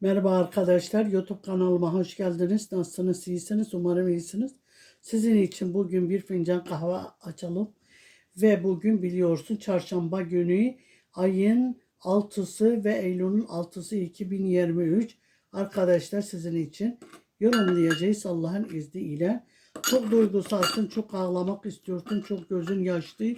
Merhaba arkadaşlar, YouTube kanalıma hoş geldiniz. Nasılsınız, iyisiniz? Umarım iyisiniz. Sizin için bugün bir fincan kahve açalım. Ve bugün biliyorsun çarşamba günü ayın 6'sı ve Eylül'ün 6'sı 2023. Arkadaşlar sizin için yorumlayacağız Allah'ın izniyle. Çok duygusalsın, çok ağlamak istiyorsun, çok gözün yaşlı,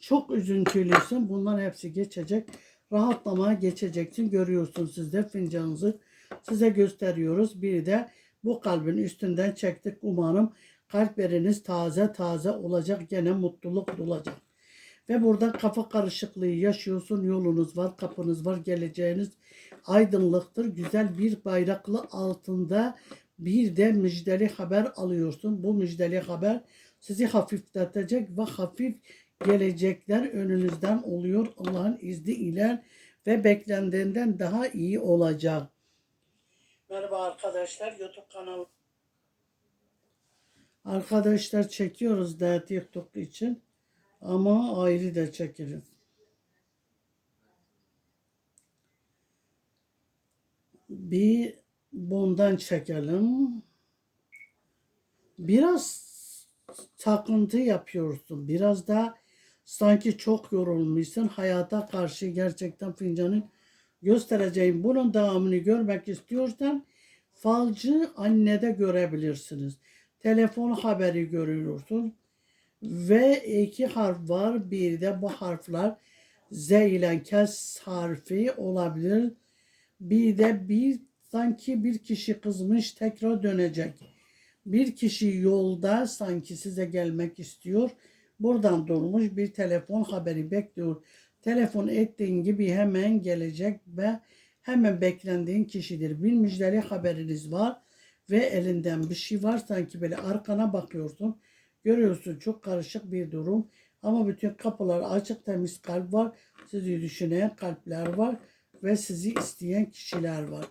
çok üzüntülüsün. Bunlar hepsi geçecek rahatlamaya geçeceksin. Görüyorsun siz de fincanınızı size gösteriyoruz. Biri de bu kalbin üstünden çektik. Umarım kalpleriniz taze taze olacak. Gene mutluluk olacak. Ve burada kafa karışıklığı yaşıyorsun. Yolunuz var, kapınız var, geleceğiniz aydınlıktır. Güzel bir bayraklı altında bir de müjdeli haber alıyorsun. Bu müjdeli haber sizi hafifletecek ve hafif gelecekler önünüzden oluyor Allah'ın izniyle ve beklendiğinden daha iyi olacak. Merhaba arkadaşlar YouTube kanalı. Arkadaşlar çekiyoruz da TikTok için ama ayrı da çekeriz. Bir bundan çekelim. Biraz takıntı yapıyorsun. Biraz da sanki çok yorulmuşsun. Hayata karşı gerçekten fincanın göstereceğim. Bunun devamını görmek istiyorsan falcı annede görebilirsiniz. Telefon haberi görüyorsun. Ve iki harf var. Bir de bu harfler Z ile kes harfi olabilir. Bir de bir sanki bir kişi kızmış tekrar dönecek. Bir kişi yolda sanki size gelmek istiyor. Buradan durmuş bir telefon haberi bekliyor. Telefon ettiğin gibi hemen gelecek ve hemen beklendiğin kişidir. Bir müjdeli haberiniz var ve elinden bir şey var sanki böyle arkana bakıyorsun. Görüyorsun çok karışık bir durum ama bütün kapılar açık temiz kalp var. Sizi düşünen kalpler var ve sizi isteyen kişiler var.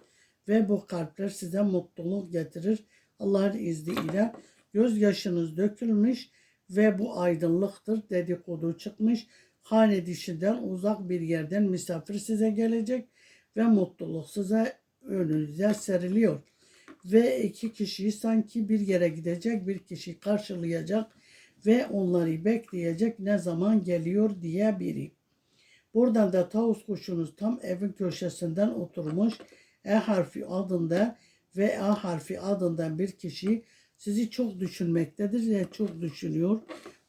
Ve bu kalpler size mutluluk getirir. Allah'ın izniyle gözyaşınız dökülmüş ve bu aydınlıktır dedikodu çıkmış. Hane dışından uzak bir yerden misafir size gelecek ve mutluluk size önünüze seriliyor. Ve iki kişi sanki bir yere gidecek, bir kişi karşılayacak ve onları bekleyecek ne zaman geliyor diye biri. Buradan da tavus kuşunuz tam evin köşesinden oturmuş E harfi adında ve A harfi adından bir kişi sizi çok düşünmektedir ve çok düşünüyor.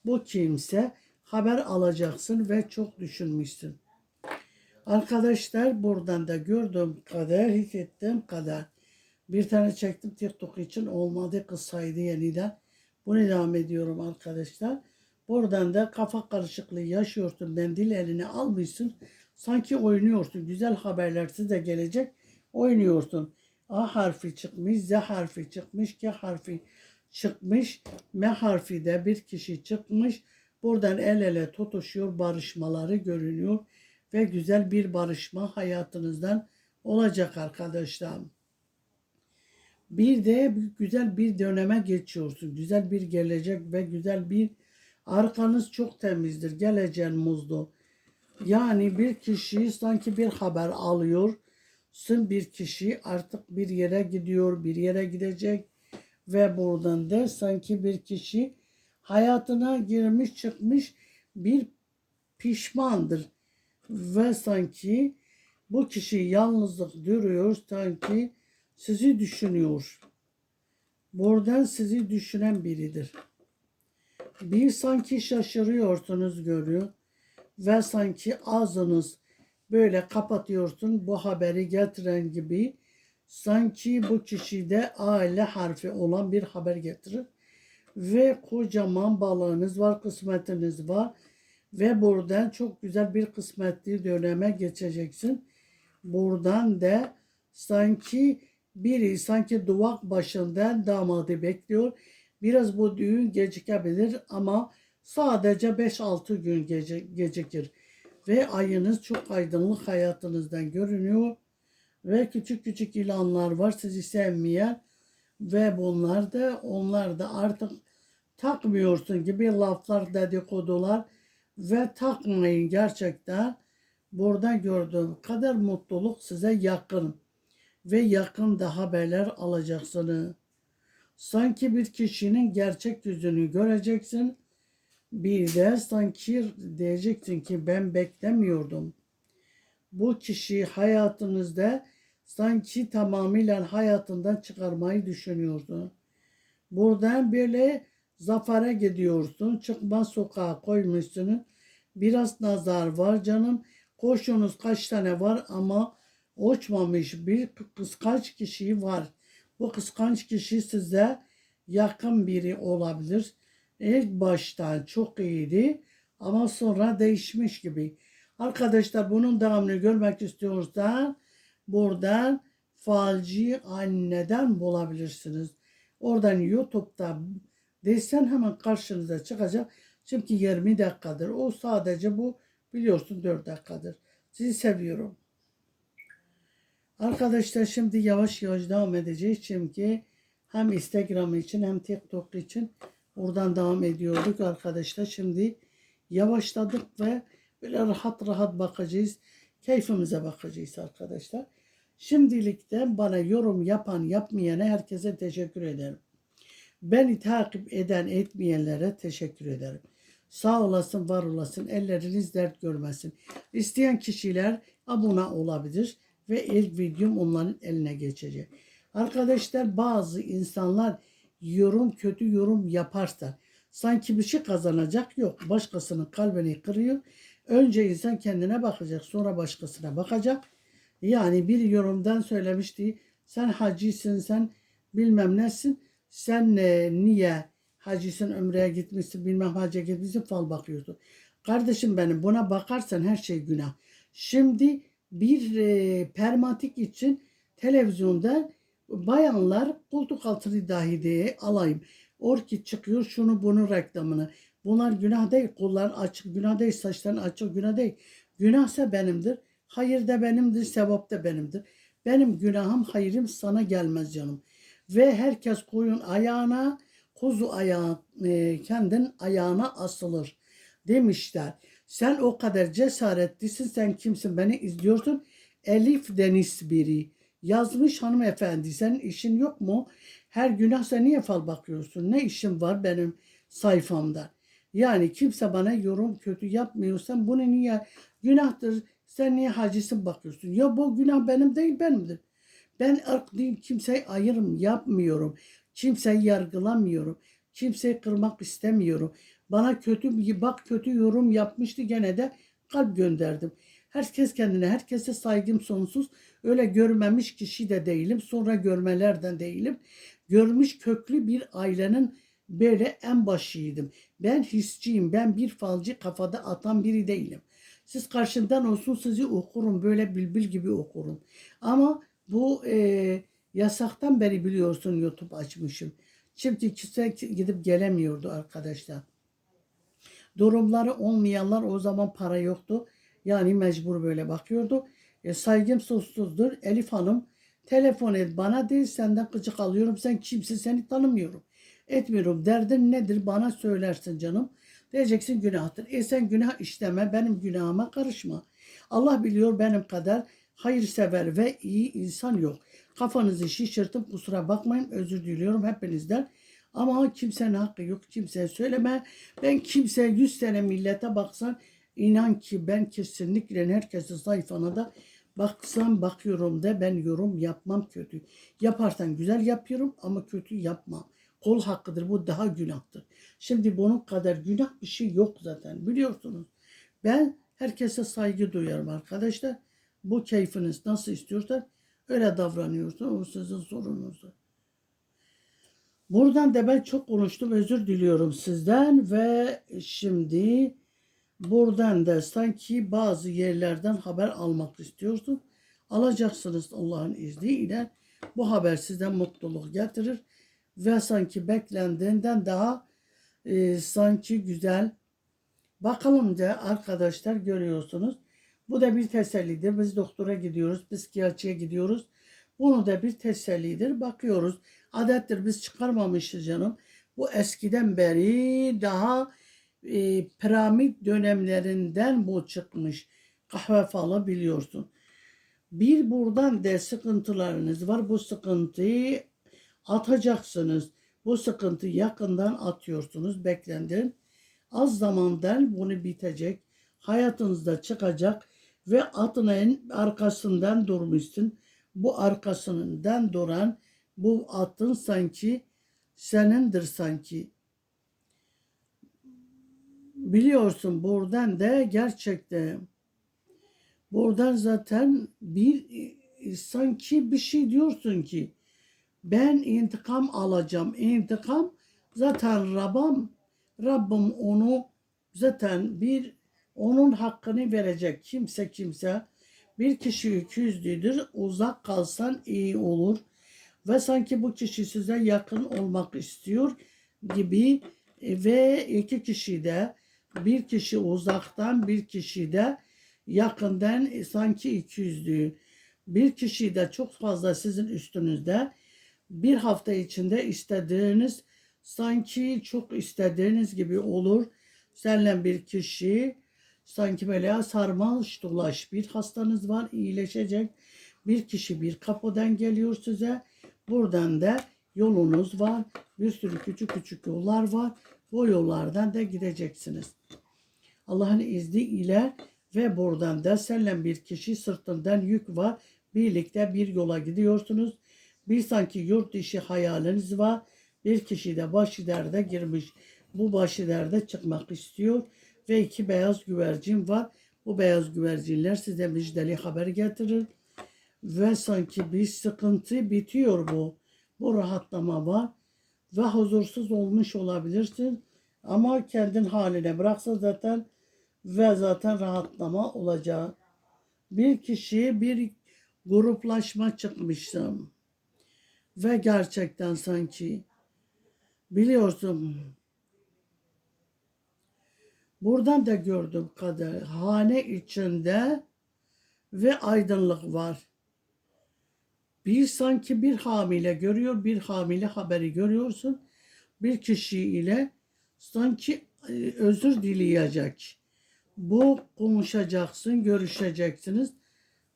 Bu kimse haber alacaksın ve çok düşünmüşsün. Arkadaşlar buradan da gördüğüm kadar, hissettiğim kadar bir tane çektim TikTok için olmadı kısaydı yeniden. Bunu devam ediyorum arkadaşlar. Buradan da kafa karışıklığı yaşıyorsun. Ben dil eline almışsın. Sanki oynuyorsun. Güzel haberler size gelecek. Oynuyorsun. A harfi çıkmış, Z harfi çıkmış, K harfi çıkmış, M harfi de bir kişi çıkmış. Buradan el ele tutuşuyor, barışmaları görünüyor ve güzel bir barışma hayatınızdan olacak arkadaşlar. Bir de güzel bir döneme geçiyorsun. Güzel bir gelecek ve güzel bir arkanız çok temizdir. Geleceğin muzlu. Yani bir kişi sanki bir haber alıyor sın bir kişi artık bir yere gidiyor, bir yere gidecek ve buradan da sanki bir kişi hayatına girmiş çıkmış bir pişmandır ve sanki bu kişi yalnızlık duruyor sanki sizi düşünüyor. Buradan sizi düşünen biridir. Bir sanki şaşırıyorsunuz görüyor ve sanki ağzınız böyle kapatıyorsun bu haberi getiren gibi sanki bu kişide aile harfi olan bir haber getirir ve kocaman balığınız var, kısmetiniz var ve buradan çok güzel bir kısmetli döneme geçeceksin. Buradan da sanki biri sanki duvak başından damadı bekliyor. Biraz bu düğün gecikebilir ama sadece 5-6 gün gecikir ve ayınız çok aydınlık hayatınızdan görünüyor ve küçük küçük ilanlar var sizi sevmeyen ve bunlar da onlar da artık takmıyorsun gibi laflar dedikodular ve takmayın gerçekten burada gördüğüm kadar mutluluk size yakın. ve yakında haberler alacaksınız. Sanki bir kişinin gerçek yüzünü göreceksin. Bir de sanki diyeceksin ki ben beklemiyordum. Bu kişi hayatınızda sanki tamamıyla hayatından çıkarmayı düşünüyordu. Buradan böyle zafere gidiyorsun. Çıkmaz sokağa koymuşsun. Biraz nazar var canım. Koşunuz kaç tane var ama uçmamış bir kıskanç kişi var. Bu kıskanç kişi size yakın biri olabilir. İlk başta çok iyiydi ama sonra değişmiş gibi. Arkadaşlar bunun devamını görmek istiyorsan buradan falci anneden bulabilirsiniz. Oradan YouTube'da desen hemen karşınıza çıkacak. Çünkü 20 dakikadır. O sadece bu biliyorsun 4 dakikadır. Sizi seviyorum. Arkadaşlar şimdi yavaş yavaş devam edeceğiz. Çünkü hem Instagram için hem TikTok için oradan devam ediyorduk arkadaşlar. Şimdi yavaşladık ve böyle rahat rahat bakacağız. Keyfimize bakacağız arkadaşlar. Şimdilikten bana yorum yapan yapmayana herkese teşekkür ederim. Beni takip eden etmeyenlere teşekkür ederim. Sağ olasın, var olasın, elleriniz dert görmesin. İsteyen kişiler abone olabilir ve ilk videom onların eline geçecek. Arkadaşlar bazı insanlar yorum kötü yorum yaparsa sanki bir şey kazanacak yok. Başkasının kalbini kırıyor. Önce insan kendine bakacak sonra başkasına bakacak. Yani bir yorumdan söylemişti. Sen hacısın sen bilmem nesin. Sen e, niye hacısın ömreye gitmişsin bilmem hacca gitmişsin fal bakıyorsun. Kardeşim benim buna bakarsan her şey günah. Şimdi bir e, permatik için televizyonda bayanlar koltuk altını dahi diye alayım. Orkid çıkıyor şunu bunu reklamını. Bunlar günah değil. Kolların açık günah değil. Saçların açık günah değil. Günahsa benimdir. Hayır da benimdir. Sevap da benimdir. Benim günahım hayırım sana gelmez canım. Ve herkes koyun ayağına kuzu ayağı e, kendin ayağına asılır demişler. Sen o kadar cesaretlisin. Sen kimsin? Beni izliyorsun. Elif Deniz biri. Yazmış hanımefendi. Senin işin yok mu? Her günah sen niye fal bakıyorsun? Ne işin var benim sayfamda? Yani kimse bana yorum kötü yapmıyorsan bunu niye günahtır? Sen niye hacısın bakıyorsun? Ya bu günah benim değil benimdir. Ben ırk değil kimseyi ayırım yapmıyorum. Kimseyi yargılamıyorum. Kimseyi kırmak istemiyorum. Bana kötü bak kötü yorum yapmıştı gene de kalp gönderdim. Herkes kendine, herkese saygım sonsuz. Öyle görmemiş kişi de değilim. Sonra görmelerden değilim. Görmüş köklü bir ailenin böyle en başıydım. Ben hisçiyim. Ben bir falcı kafada atan biri değilim. Siz karşımdan olsun sizi okurum. Böyle bülbül gibi okurum. Ama bu e, yasaktan beri biliyorsun YouTube açmışım. Şimdi kimse gidip gelemiyordu arkadaşlar. Durumları olmayanlar o zaman para yoktu. Yani mecbur böyle bakıyordu. E, saygım sonsuzdur. Elif Hanım telefon et bana değil senden gıcık alıyorum. Sen kimsin seni tanımıyorum. Etmiyorum. Derdin nedir bana söylersin canım. Diyeceksin günahtır. E sen günah işleme benim günahıma karışma. Allah biliyor benim kadar hayırsever ve iyi insan yok. Kafanızı şişirtip kusura bakmayın özür diliyorum hepinizden. Ama kimsenin hakkı yok kimseye söyleme. Ben kimseye yüz sene millete baksan inan ki ben kesinlikle herkesin sayfana da baksam bakıyorum da ben yorum yapmam kötü. Yaparsan güzel yapıyorum ama kötü yapmam. Kol hakkıdır bu daha günahtır. Şimdi bunun kadar günah bir şey yok zaten biliyorsunuz. Ben herkese saygı duyarım arkadaşlar. Bu keyfiniz nasıl istiyorsa öyle davranıyorsun. O sizin sorununuz. Buradan da ben çok konuştum. Özür diliyorum sizden ve şimdi buradan da sanki bazı yerlerden haber almak istiyorsun. Alacaksınız Allah'ın izniyle. Bu haber size mutluluk getirir ve sanki beklendiğinden daha e, sanki güzel. Bakalım da arkadaşlar görüyorsunuz. Bu da bir tesellidir. Biz doktora gidiyoruz, psikiyatriye gidiyoruz. Bunu da bir tesellidir. Bakıyoruz. Adettir biz çıkarmamışız canım. Bu eskiden beri daha e, piramit dönemlerinden bu çıkmış. Kahve falı biliyorsun. Bir buradan da sıkıntılarınız var. Bu sıkıntıyı atacaksınız. Bu sıkıntı yakından atıyorsunuz. Beklendirin. Az zamandan bunu bitecek. Hayatınızda çıkacak ve atının arkasından durmuşsun. Bu arkasından duran bu atın sanki senindir sanki. Biliyorsun buradan da gerçekten buradan zaten bir sanki bir şey diyorsun ki ben intikam alacağım. İntikam zaten Rabbim Rabbim onu zaten bir onun hakkını verecek. Kimse kimse bir kişi yüzlüdür. Uzak kalsan iyi olur. Ve sanki bu kişi size yakın olmak istiyor gibi E, ve iki kişi de bir kişi uzaktan bir kişi de yakından e, sanki ikiyüzlü. Bir kişi de çok fazla sizin üstünüzde bir hafta içinde istediğiniz sanki çok istediğiniz gibi olur. Seninle bir kişi sanki böyle sarmaş dolaş bir hastanız var iyileşecek. Bir kişi bir kapıdan geliyor size. Buradan da yolunuz var. Bir sürü küçük küçük yollar var. Bu yollardan da gideceksiniz. Allah'ın izniyle ve buradan da seninle bir kişi sırtından yük var. Birlikte bir yola gidiyorsunuz. Bir sanki yurt dışı hayaliniz var. Bir kişi de başiderde girmiş. Bu başiderde çıkmak istiyor. Ve iki beyaz güvercin var. Bu beyaz güvercinler size müjdeli haber getirir. Ve sanki bir sıkıntı bitiyor bu. Bu rahatlama var. Ve huzursuz olmuş olabilirsin. Ama kendin haline bıraksa zaten ve zaten rahatlama olacak. Bir kişi bir gruplaşma çıkmıştım. Ve gerçekten sanki biliyorsun buradan da gördüm kader hane içinde ve aydınlık var. Bir sanki bir hamile görüyor, bir hamile haberi görüyorsun. Bir kişi ile sanki e, özür dileyecek. Bu konuşacaksın, görüşeceksiniz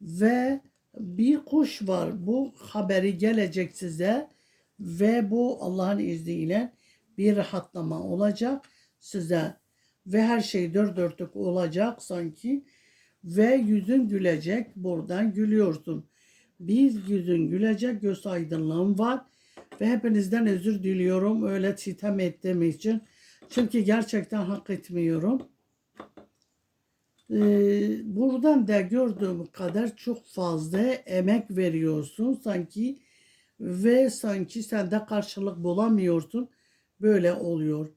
ve bir kuş var. Bu haberi gelecek size ve bu Allah'ın izniyle bir rahatlama olacak size ve her şey dört dörtlük olacak sanki ve yüzün gülecek buradan gülüyorsun. Bir yüzün gülecek göz aydınlığım var ve hepinizden özür diliyorum öyle sitem ettiğim için. Çünkü gerçekten hak etmiyorum. Ee, buradan da gördüğüm kadar çok fazla emek veriyorsun sanki ve sanki sen de karşılık bulamıyorsun. Böyle oluyor.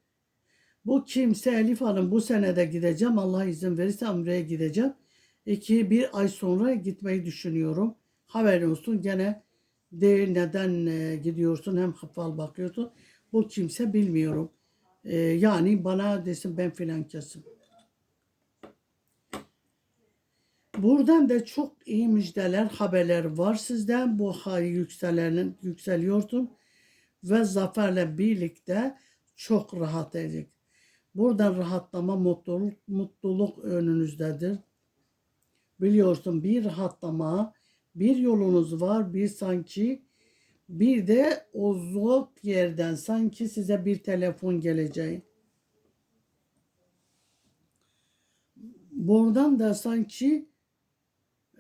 Bu kimse Elif Hanım bu senede gideceğim. Allah izin verirse Umre'ye gideceğim. İki bir ay sonra gitmeyi düşünüyorum. Haberin olsun gene de neden e, gidiyorsun hem hafal bakıyorsun. Bu kimse bilmiyorum. E, yani bana desin ben filan kesim. Buradan da çok iyi müjdeler, haberler var sizden. Bu hay yükselenin yükseliyorsun ve zaferle birlikte çok rahat edecek. Buradan rahatlama, mutluluk, mutluluk önünüzdedir. Biliyorsun bir rahatlama, bir yolunuz var, bir sanki bir de uzak yerden sanki size bir telefon geleceği. Buradan da sanki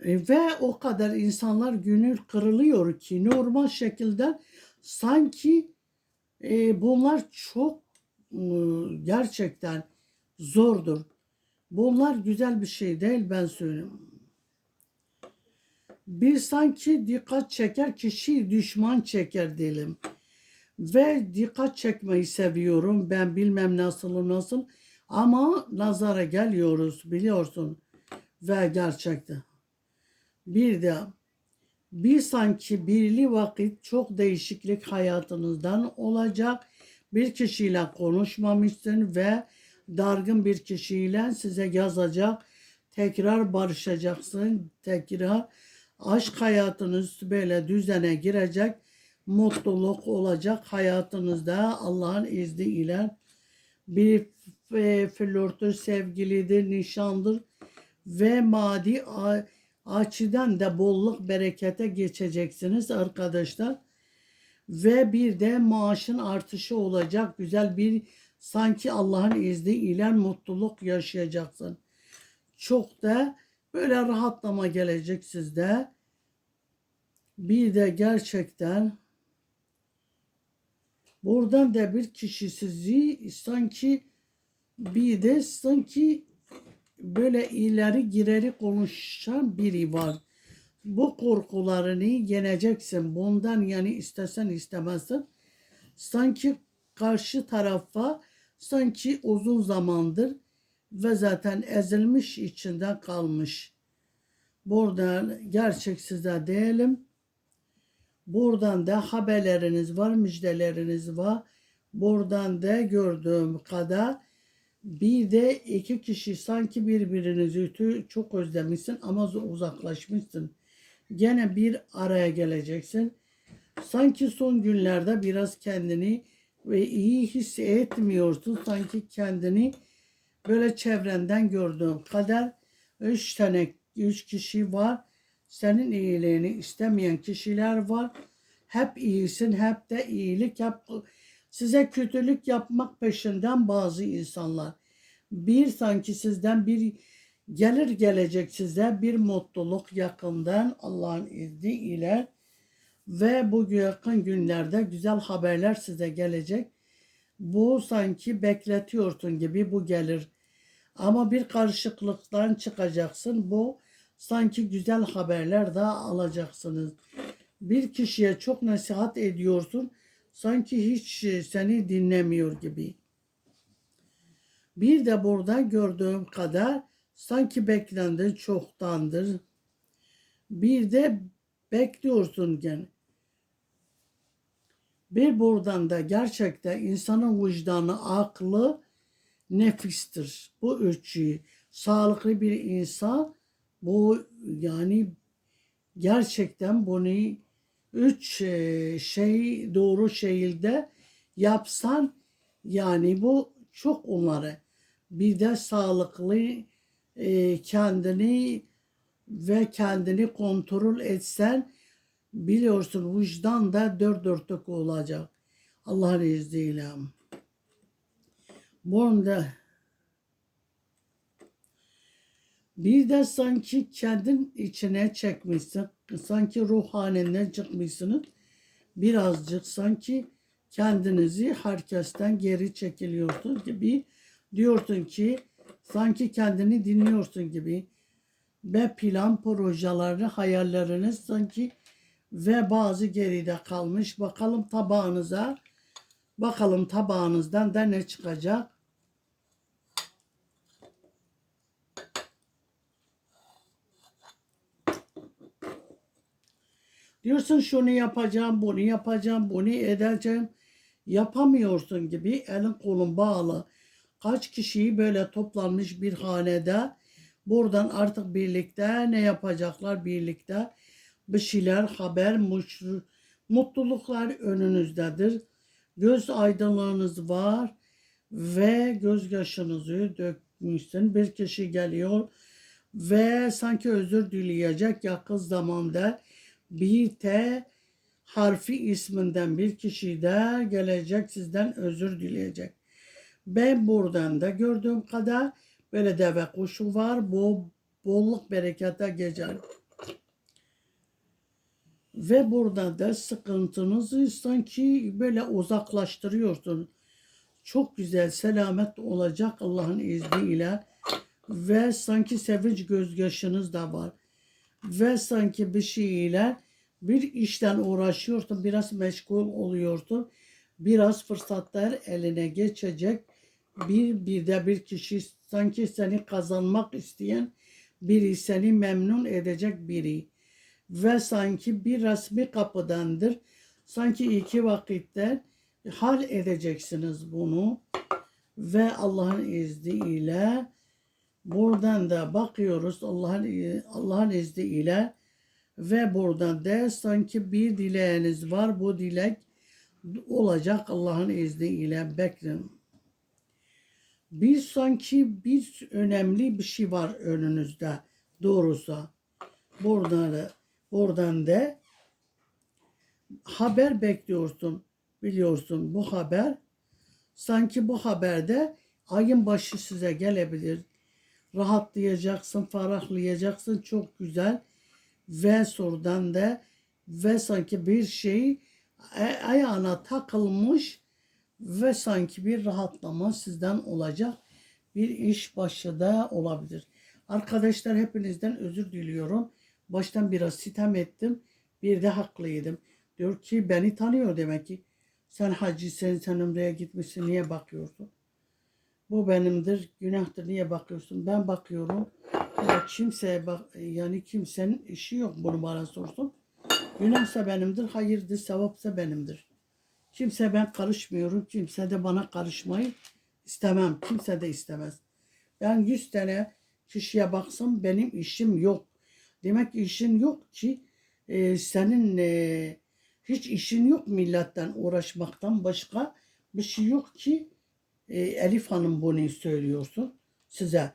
e, ve o kadar insanlar gönül kırılıyor ki normal şekilde sanki e, bunlar çok e, gerçekten zordur. Bunlar güzel bir şey değil ben söyleyeyim. Bir sanki dikkat çeker kişi düşman çeker diyelim. Ve dikkat çekmeyi seviyorum. Ben bilmem nasıl nasıl ama nazara geliyoruz biliyorsun. Ve gerçekten. Bir de bir sanki birli vakit çok değişiklik hayatınızdan olacak. Bir kişiyle konuşmamışsın ve dargın bir kişiyle size yazacak. Tekrar barışacaksın. Tekrar aşk hayatınız böyle düzene girecek. Mutluluk olacak hayatınızda Allah'ın izniyle. Bir e, flörtür, sevgilidir, nişandır ve maddi açıdan da bolluk berekete geçeceksiniz arkadaşlar. Ve bir de maaşın artışı olacak. Güzel bir sanki Allah'ın izniyle mutluluk yaşayacaksın. Çok da böyle rahatlama gelecek sizde. Bir de gerçekten buradan da bir kişi sizi sanki bir de sanki böyle ileri gireri konuşan biri var. Bu korkularını yeneceksin. Bundan yani istesen istemezsin. Sanki karşı tarafa sanki uzun zamandır ve zaten ezilmiş içinden kalmış. Burada gerçek size diyelim. Buradan da haberleriniz var, müjdeleriniz var. Buradan da gördüğüm kadar bir de iki kişi sanki birbirinizi çok özlemişsin ama uzaklaşmışsın. Gene bir araya geleceksin. Sanki son günlerde biraz kendini ve iyi hissetmiyorsun. Sanki kendini böyle çevrenden gördüğüm kadar üç tane üç kişi var. Senin iyiliğini istemeyen kişiler var. Hep iyisin, hep de iyilik, hep size kötülük yapmak peşinden bazı insanlar. Bir sanki sizden bir gelir gelecek size bir mutluluk yakından Allah'ın izniyle ve bu yakın günlerde güzel haberler size gelecek. Bu sanki bekletiyorsun gibi bu gelir. Ama bir karışıklıktan çıkacaksın. Bu sanki güzel haberler daha alacaksınız. Bir kişiye çok nasihat ediyorsun. Sanki hiç seni dinlemiyor gibi. Bir de burada gördüğüm kadar sanki beklendin çoktandır. Bir de bekliyorsun gene. Bir buradan da gerçekten insanın vicdanı, aklı, nefistir. Bu üçü. Sağlıklı bir insan bu yani gerçekten bunu üç e, şey doğru şekilde yapsan yani bu çok onları bir de sağlıklı e, kendini ve kendini kontrol etsen biliyorsun vicdan da dört dörtlük olacak. Allah'ın izniyle. Burada bir de sanki kendin içine çekmişsin. Sanki ruh halinden çıkmışsınız. Birazcık sanki kendinizi herkesten geri çekiliyorsun gibi diyorsun ki sanki kendini dinliyorsun gibi ve plan projeleri hayalleriniz sanki ve bazı geride kalmış. Bakalım tabağınıza bakalım tabağınızdan da ne çıkacak. Diyorsun şunu yapacağım, bunu yapacağım, bunu edeceğim. Yapamıyorsun gibi elin kolun bağlı. Kaç kişiyi böyle toplanmış bir hanede buradan artık birlikte ne yapacaklar birlikte bir şeyler haber mutluluklar önünüzdedir. Göz aydınlığınız var ve gözyaşınızı dökmüşsün. Bir kişi geliyor ve sanki özür dileyecek yakın zamanda bir T harfi isminden bir kişi de gelecek sizden özür dileyecek. Ben buradan da gördüğüm kadar böyle deve kuşu var. Bu bolluk berekete geçer. Ve burada da sıkıntınızı sanki böyle uzaklaştırıyorsun. Çok güzel selamet olacak Allah'ın izniyle. Ve sanki sevinç gözyaşınız da var. Ve sanki bir şeyle bir işten uğraşıyorsun, biraz meşgul oluyorsun. Biraz fırsatlar eline geçecek. Bir bir de bir kişi sanki seni kazanmak isteyen biri, seni memnun edecek biri. Ve sanki bir resmi kapıdandır. Sanki iki vakitte hal edeceksiniz bunu. Ve Allah'ın izniyle buradan da bakıyoruz Allah'ın Allah'ın izniyle ve buradan da sanki bir dileğiniz var. Bu dilek olacak Allah'ın izniyle bekleyin. Bir sanki bir önemli bir şey var önünüzde doğrusu. buradan da, buradan da haber bekliyorsun. Biliyorsun bu haber sanki bu haberde ayın başı size gelebilir. Rahatlayacaksın, ferahlayacaksın. Çok güzel. Ve sorudan da ve sanki bir şey a- ayağına takılmış ve sanki bir rahatlama sizden olacak. Bir iş başı da olabilir. Arkadaşlar hepinizden özür diliyorum. Baştan biraz sitem ettim. Bir de haklıydım. Diyor ki beni tanıyor demek ki. Sen hacısen, sen ömreye gitmişsin niye bakıyorsun? Bu benimdir, günahtır niye bakıyorsun? Ben bakıyorum. Ya kimseye bak, yani kimsenin işi yok bunu bana sorsun. Günahsa benimdir, hayırdır, sevapsa benimdir. Kimse ben karışmıyorum, kimse de bana karışmayı istemem. Kimse de istemez. Ben 100 tane kişiye baksam benim işim yok. Demek ki işin yok ki e, senin e, hiç işin yok milletten uğraşmaktan başka bir şey yok ki e, Elif Hanım bunu söylüyorsun size.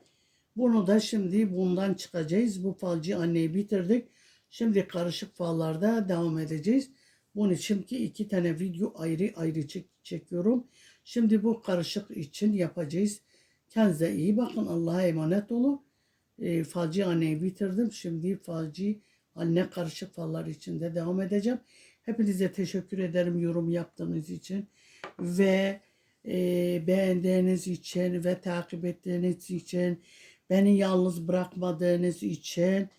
Bunu da şimdi bundan çıkacağız. Bu falcı anneyi bitirdik. Şimdi karışık fallarda devam edeceğiz. Bunun için ki iki tane video ayrı ayrı çek- çekiyorum. Şimdi bu karışık için yapacağız. Kendinize iyi bakın. Allah'a emanet olun. E, falcı anneyi bitirdim. Şimdi falcı anne karışık fallar için de devam edeceğim. Hepinize teşekkür ederim yorum yaptığınız için ve e, beğendiğiniz için ve takip ettiğiniz için beni yalnız bırakmadığınız için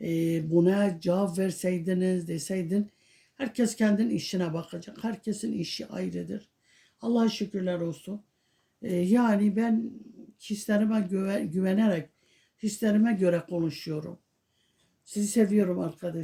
e, buna cevap verseydiniz deseydin herkes kendin işine bakacak. Herkesin işi ayrıdır. Allah'a şükürler olsun. E, yani ben hislerime güve- güvenerek hislerime göre konuşuyorum. Sizi seviyorum arkadaş.